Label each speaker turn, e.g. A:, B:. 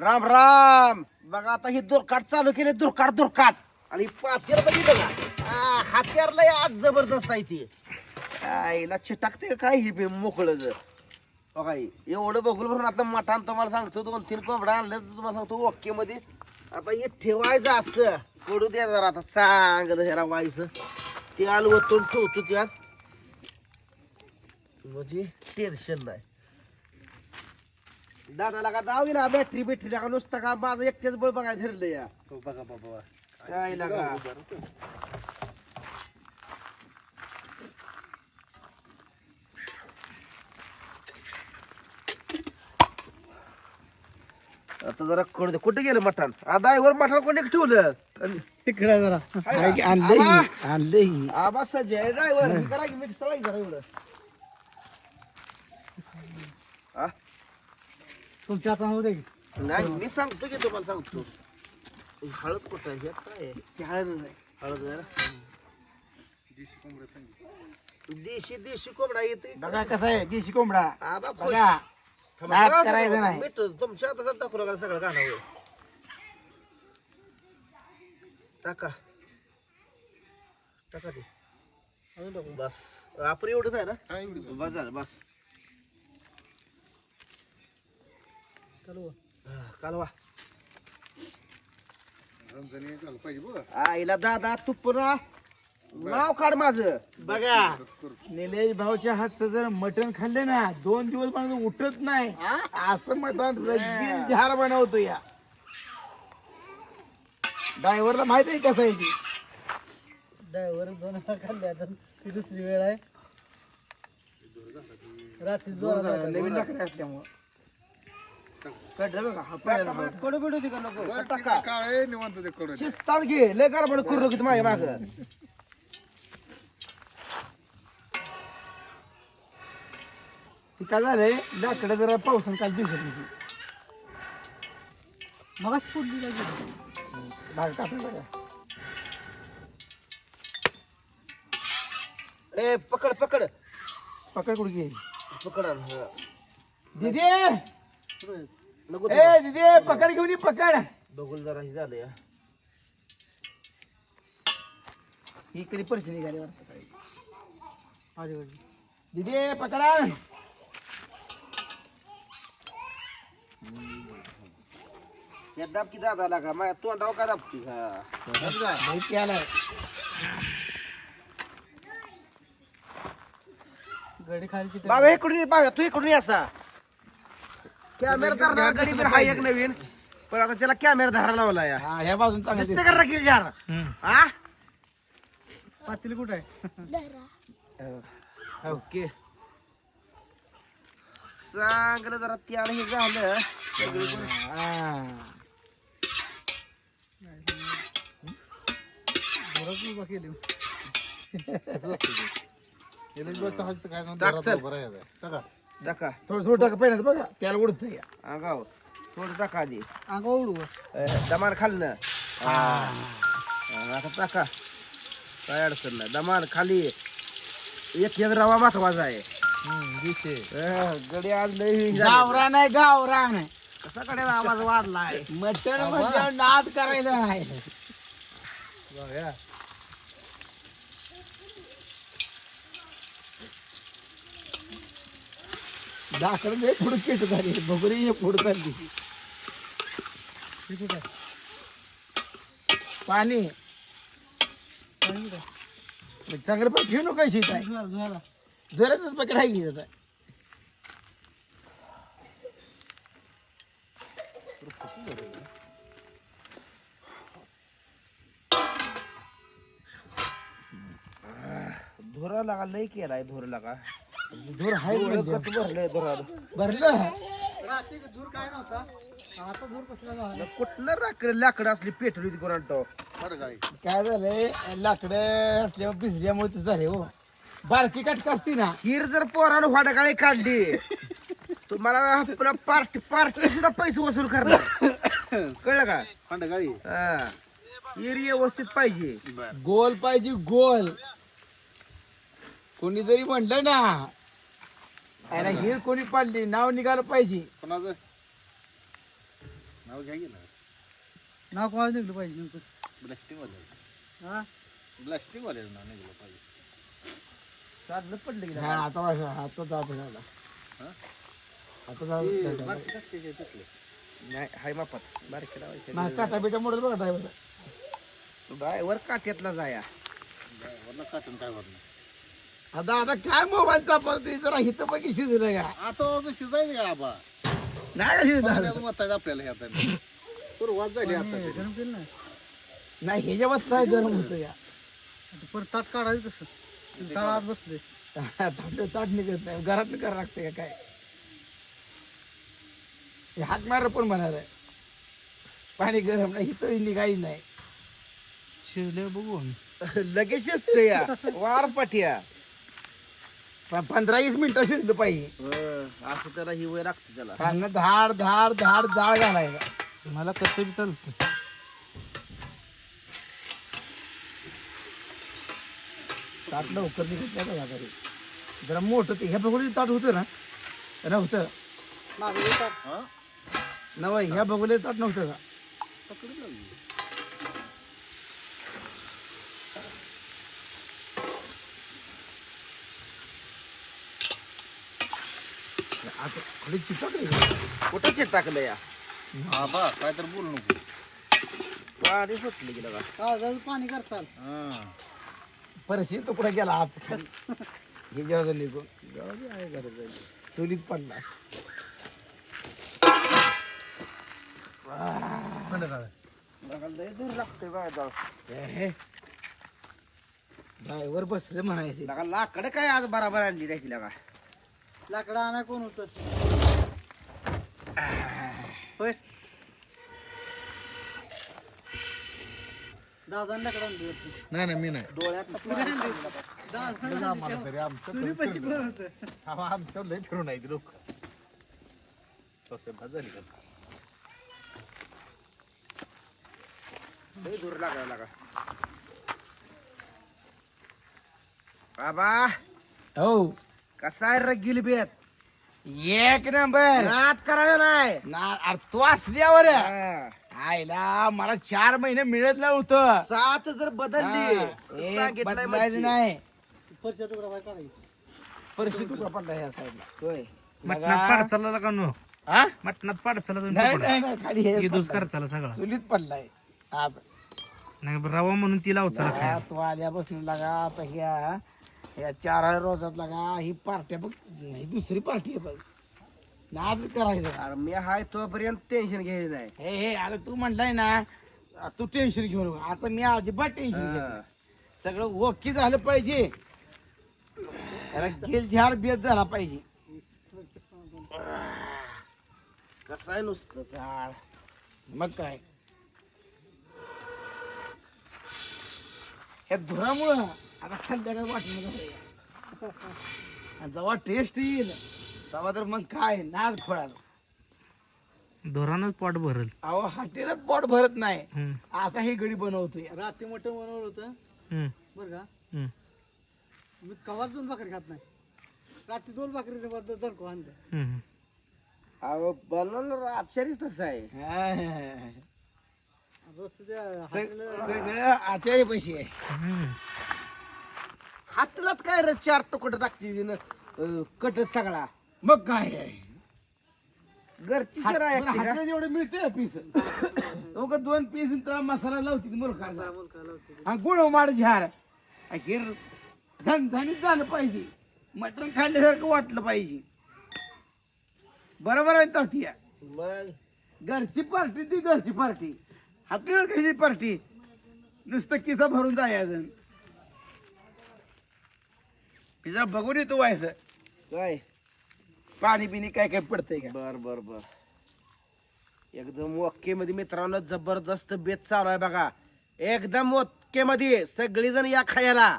A: राम राम. बघा आता ही दुर्काट चालू केली. दुर्काट दुर्काट. आणि पाथेर बघितलं का आ, लय आज जबरदस्त आहे ती. आईला चिटाकते काय ही बी मोकळं जर? हो बघा एवढं बघून भरून आता मठान तुम्हाला सांगतो दोन तीन कोंबडा आणलं तर तुम्हाला सांगतो ओके मध्ये. आता हे ठेवायचं असं. कडू द्या जरा आता. चांगलं ह्याला व्हायचं ते आलं ओतून ठेवतो त्यात. म्हणजे टेन्शन नाही. दादाला का दावी ना बॅटरी बिटरी का नुसतं का माझं एकटेच बळ बघायला ठरलं या.
B: बघा बाबा
A: काय लागा? आता जरा कडू दे कुठे गेलं मटण? ड्रायव्हर मटण कोणी ठेवलं?
B: तिकडे जरा.
A: का?
B: आणलंय
A: आबा. सजय ड्रायव्हर करा की मिक्स जरा एवढं. हा?
B: तुमच्या हातात होते
A: नाही मी सांगतो की तुम्हाला सांगतो. हळद कुठं आहे? ह्यात काय आहे?
B: की हळद नाही.
A: हळद आहे ना? देशी देशी कोंबडा येते
B: बघा कसं आहे देशी कोंबडा.
A: आबा खुश.
B: बघा नाद करायचं. नाही.
A: मीठ तुमच्या हातात टाकू नका सगळं घालावं टाका. टाका ते. अजून टाकू? बस. आपण एवढंच आहे ना? बस झालं बस. कालवा. आईला दादा तू पुन्हा नाव काढ माझं.
B: बघा निलेश भाऊच्या हातचं जर मटण खाल्ले ना दोन दिवस मला उठत नाही. असं मटण रगील झार बनवतो या. ड्रायव्हरला माहीत आहे कसं आहे ती ड्रायव्हर दोन खाल्ले आता ती दुसरी वेळ आहे. रात्री नवीन लाकडे असल्यामुळं कळलं बघा हा पहिला बघा.
A: कडू बिडू दे का नको टाका
C: काळे निवांत ते कडू
A: शिस्तात घे लय गडबड करू नको माझ्या माग.
B: ती काय झालंय लाकडं जरा पावसानं काल दिसत मगच भाग बघा.
A: ए पकड पकड.
B: पकड कुठे
A: पकड.
B: दिदी! ए दिदी पकड घेऊन ये पकड.
A: बघून जरा हे झालं या.
B: ही कधी पैसे निघाले वाटतं दिदी पकडा.
A: या दाबकी दादा लागा माझ्या तोंडावर का दाबती हा.
B: माहिती आलाय. गडी खायची
A: बाबा इकडून ये बाबा तू इकडून ये असा. कॅमेरा धरणार गडी बिर हा एक नवीन पण आता त्याला कॅमेरा धरायला लावला या.
B: हा ह्या बाजून चांगलं
A: दिसते का राखील जार हा?
B: पातील कुठं आहे?
A: ओके. चांगलं जरा त्याला हे झालं. सगळीकडे टाक चल. टाका.
B: थोडं थोडं टाका पहिल्यांदा बघा. त्याला उडत या
A: अंगाव थोडं टाका आधी.
B: अंगा उडू
A: अं, खाल्लं हा, आता टाका. काय अडचण नाही. खाली. एक एक रवा महत्त्वाचा आहे अं, गडी आज.
B: गावरा नाही गावरा नाही.
A: कसा कडे आवाज वाढलाय?
B: मटण म्हणजे नाद करायचा नाही. दाखल नाही पुढे केट झाली बघरी पुढे चालली पाणी. चांगलं पण घेऊ नका शेत आहे. जराच पकड आहे की आता.
A: धुरा लागा लय केलाय धुर लागा.
B: जोर आहे म्हणजे.
A: भरलंय धुराला
B: भरलं?
A: कुठलं लाकड लाकडं असली पेटली होती कोणाला
B: काय झालंय? लाकडं असल्यावर भिजल्यामुळे झाले हो. बारकी कटका असती ना?
A: हिर जर पोरानं वाडगाळी काढली तुम्हाला आपला पार्टी पार्टी सुद्धा पैसे वसूल करणार. कळलं का?
C: खंडगाळी
A: हा. हिर व्यवस्थित पाहिजे.
B: गोल पाहिजे गोल. कोणी जरी म्हणलं ना अरे हिर कोणी पाडली नाव निघालं पाहिजे.
C: कोणाचं? नाव घ्या गेलं
D: नाव कोणाला निघलं पाहिजे नेमकं?
C: ब्लास्टिंग वाले
D: हा?
C: ब्लास्टिंग वाल्याचं नाव निघलं पाहिजे.
A: चाललं पडलं की
B: हा, आता वाजवा, आता जातो झाला.
C: हा?
B: आता जातो
C: तिथले
A: नाही हाय मापात बारके
B: नाही काटा बिटा मोडत बघा ड्रायव्हर
A: ड्रायव्हर काट्यातला जाया.
C: वरनं काटून काय वरनं
B: आता आता काय मोबाईल चापवते जरा हिथं बघ शिजलं का?
C: आता अजून शिजायचं का आबा
B: नाही का शिजलं
C: आपल्याला ह्या आता सुरुवात झाली आता
D: हे गरम केलं ना
B: नाही ह्याच्यावर काय गरम होतं या.
D: आता परत ताट काढायचं कसं ताट आत बसले
B: ताट ताट निघत नाही. घरात करावं लागते का काय? हे हात मार पण म्हणाल पाणी गरम नाही इथं निघाई नाही.
D: शिजले बघू
A: लगेच शिजत या. वार पाठ्या
B: पंधरा वीस मिनिटं शिजलं पाहिजे.
A: असं त्याला ही वय लागते त्याला.
B: खालनं धाड धाड धाड जाळ घालायचा
D: मला कसं बी चालतं.
B: ताट लवकर निघत नाही बघा तरी. जरा मोठं ते ह्या बघून ताट होतं ना नव्हतं.
C: हा?
B: नव ह्या बघून ताट नव्हतं का? आता खाली चिटकली
A: कुठं चिट टाकलं या?
C: आबा काय तर बोलू नको.
A: पाणी सुटलं गेलं का
D: पाणी करताल.
C: हा.
B: परशी तुकडा गेला आत खाली हे जेव्हा निघून. जेव्हा बी आहे घरात जाईल. चुलीत पडला
A: लय दूर लागतंय बघा
B: ड्रायव्हर बसले म्हणायचे.
A: लाकडं काय आज बराबर आणली नाही तिला का?
D: लाकडं आणा कोण होतं? होय. दादा लाकडं आणली होती.
C: नाही नाही मी नाही.
A: डोळ्यात
C: तरी आमचं
D: चुली पशी कोण होतं.
C: आमच्या लय फिरून आहे लोक. तसे झाली का?
A: लय दूर लागायला लागा. बाबा!
B: हो
A: कसा आहे रगील बेत
B: एक नंबर.
A: नाद करायला नाही.
B: ना अरे तू असल्यावर
A: हा.
B: आईला मला चार महिने मिळत नव्हतं
A: सात जर बदलली
B: हा, एक
A: सांगितलंय
B: बदलायचं
A: मच्छी.
B: नाही.
D: तुकडा
B: पडला ह्या साईडला.
A: होय.
D: मटणात पाड चालला का नो?
B: हा?
D: मटणात पाड चालला
B: नाही नाही नाही, खाली हे
D: दुस
B: पडलाय.
D: कर चाला सगळा.
B: चुलीत पडलाय. आता
D: नाही रवा म्हणून तिला उचला
B: हा, तू आल्यापासून लागा आता ह्या ह्या चार रोजात लागा ही पार्ट्या बघ ही दुसरी पार्टी आहे बघ. नाद करायचं.
A: अरे मी हाय तोपर्यंत टेन्शन घ्यायचं नाही.
B: हे हे आता तू म्हणलाय ना आ, तू टेन्शन घेऊ नको. आता मी अजिबात टेन्शन घेत
A: हा.
B: नाही. सगळं ओके झालं पाहिजे. त्याला गेल झार बेत झाला पाहिजे.
A: कसं आहे नुसतं झाड?
B: मग काय? या धुरामुळं आता. आणि जेव्हा टेस्ट येईल तेव्हा तर मग काय नाद खोळाला
D: धोरानच पोट भरल.
B: अहो हॉटेलात पोट भरत नाही. असा हे गडी बनवतोय.
D: रात्री मोठं बनवलं होतं. बरं का. मी कवाच दोन भाकरी खात नाही. रात्री दोन भाकरी दरको आणते.
A: अहो बनवणार अक्षरीच तसं आहे.
B: सगळं आचार्य पैसे आहे.
A: हातलाच काय रे चार तुकडं टाकते तिनं? अं, कटच सगळा.
B: मग काय आहे?
A: घरची जरा का?
B: हाताला जेवढे मिळते पीस दोघ दोन पीस त्याला मसाला लावतील मुलखाचा आणि गुळ माड झार. हे झणझणीत झालं पाहिजे. मटण खाल्ल्यासारखं वाटलं पाहिजे. बरोबर आहे तात्या?
A: मग?
B: घरची पार्टी ती घरची पार्टी आपल्याला कशी पार्टी नुसतं किसा भरून जायचं जरा बघून येतो व्हायचं
A: काय?
B: पाणी बिणी काय काय पडतंय का?
A: बर बर बर. एकदम ओके मध्ये मित्रांनो जबरदस्त बेत चालू आहे बघा. एकदम ओके मध्ये सगळी जण या खायला.